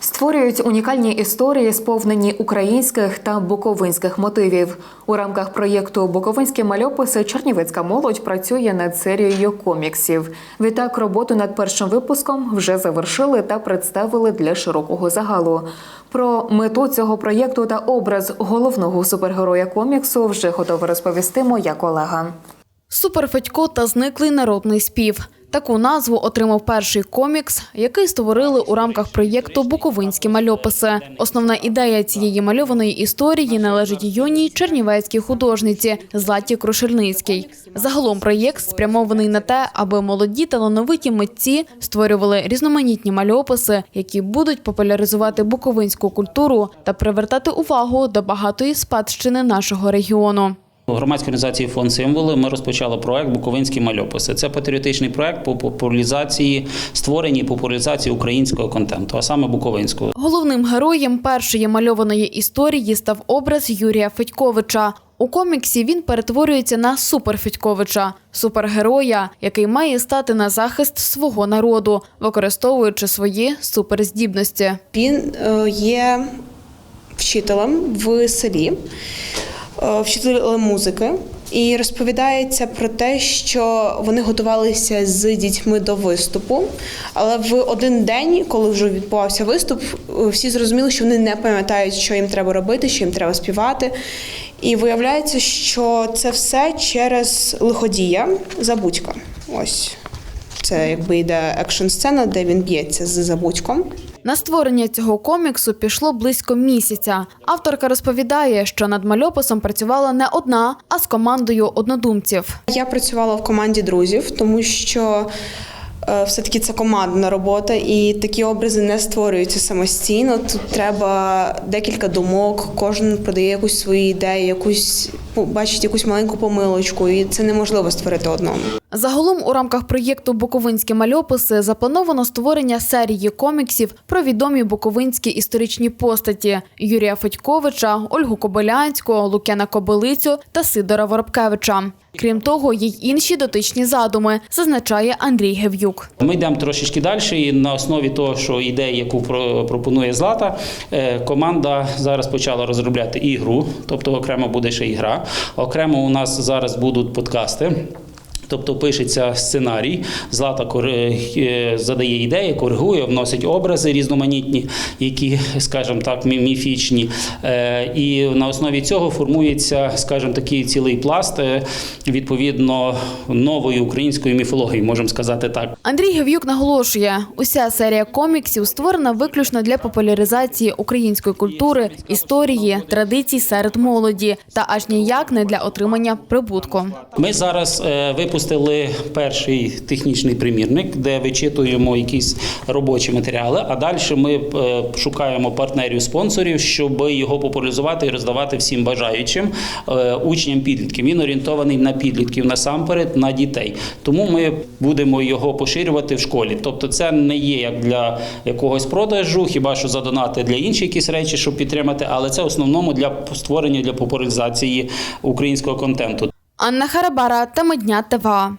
Створюють унікальні історії, сповнені українських та буковинських мотивів. У рамках проєкту Буковинські мальописи Чернівецька молодь працює над серією коміксів. Відтак, роботу над першим випуском вже завершили та представили для широкого загалу. Про мету цього проєкту та образ головного супергероя коміксу вже готова розповісти моя колега. Суперфедько та зниклий народний спів. Таку назву отримав перший комікс, який створили у рамках проєкту Буковинські мальописи. Основна ідея цієї мальованої історії належить юній чернівецькій художниці Златі Крушельницькій. Загалом проєкт спрямований на те, аби молоді талановиті митці створювали різноманітні мальописи, які будуть популяризувати буковинську культуру та привертати увагу до багатої спадщини нашого регіону. У громадській організації фонд символи ми розпочали проект Буковинські мальописи. Це патріотичний проект по популяризації створенні і популяризації українського контенту, а саме буковинського. Головним героєм першої мальованої історії став образ Юрія Федьковича. У коміксі він перетворюється на суперфедьковича, супергероя, який має стати на захист свого народу, використовуючи свої суперздібності. Він е, є вчителем в селі, вчителем музики. І розповідається про те, що вони готувалися з дітьми до виступу. Але в один день, коли вже відбувався виступ, е, всі зрозуміли, що вони не пам'ятають, що їм треба робити, що їм треба співати. І виявляється, що це все через лиходія Забудька. Ось це якби йде екшн сцена, де він б'ється з забудьком. На створення цього коміксу пішло близько місяця. Авторка розповідає, що над мальописом працювала не одна, а з командою однодумців. Я працювала в команді друзів, тому що е, все-таки це командна робота, і такі образи не створюються самостійно. Тут треба декілька думок, кожен продає якусь свою ідею, якусь ну, бачить якусь маленьку помилочку, і це неможливо створити одному. Загалом у рамках проєкту Буковинські мальописи заплановано створення серії коміксів про відомі буковинські історичні постаті Юрія Федьковича, Ольгу Кобилянську, Лук'яна Кобилицю та Сидора Воробкевича. Крім того, є й інші дотичні задуми, зазначає Андрій Гев'юк. Ми йдемо трошечки далі, і на основі того, що ідея, яку пропонує Злата, е, команда зараз почала розробляти ігру, тобто окремо буде ще ігра. Окремо у нас зараз будуть подкасти. Тобто пишеться сценарій, Злата е, задає ідеї, коригує, вносить образи різноманітні, які, скажімо так, мі- міфічні. Е, І на основі цього формується, скажімо, такий цілий пласт е, відповідно нової української міфології, можемо сказати так. Андрій Гев'юк наголошує, уся серія коміксів створена виключно для популяризації української культури, історії, традицій серед молоді та аж ніяк не для отримання прибутку. Ми зараз е, випустили перший технічний примірник, де вичитуємо якісь робочі матеріали. А далі ми е, шукаємо партнерів спонсорів, щоб його популяризувати і роздавати всім бажаючим е, учням підлітків. Він орієнтований на підлітків насамперед, на дітей. Тому ми будемо його поширювати в школі. Тобто, це не є як для якогось продажу, хіба що задонати для інших якісь речі, щоб підтримати, але це в основному для створення для популяризації українського контенту. Анна Харабара та дня ТВА.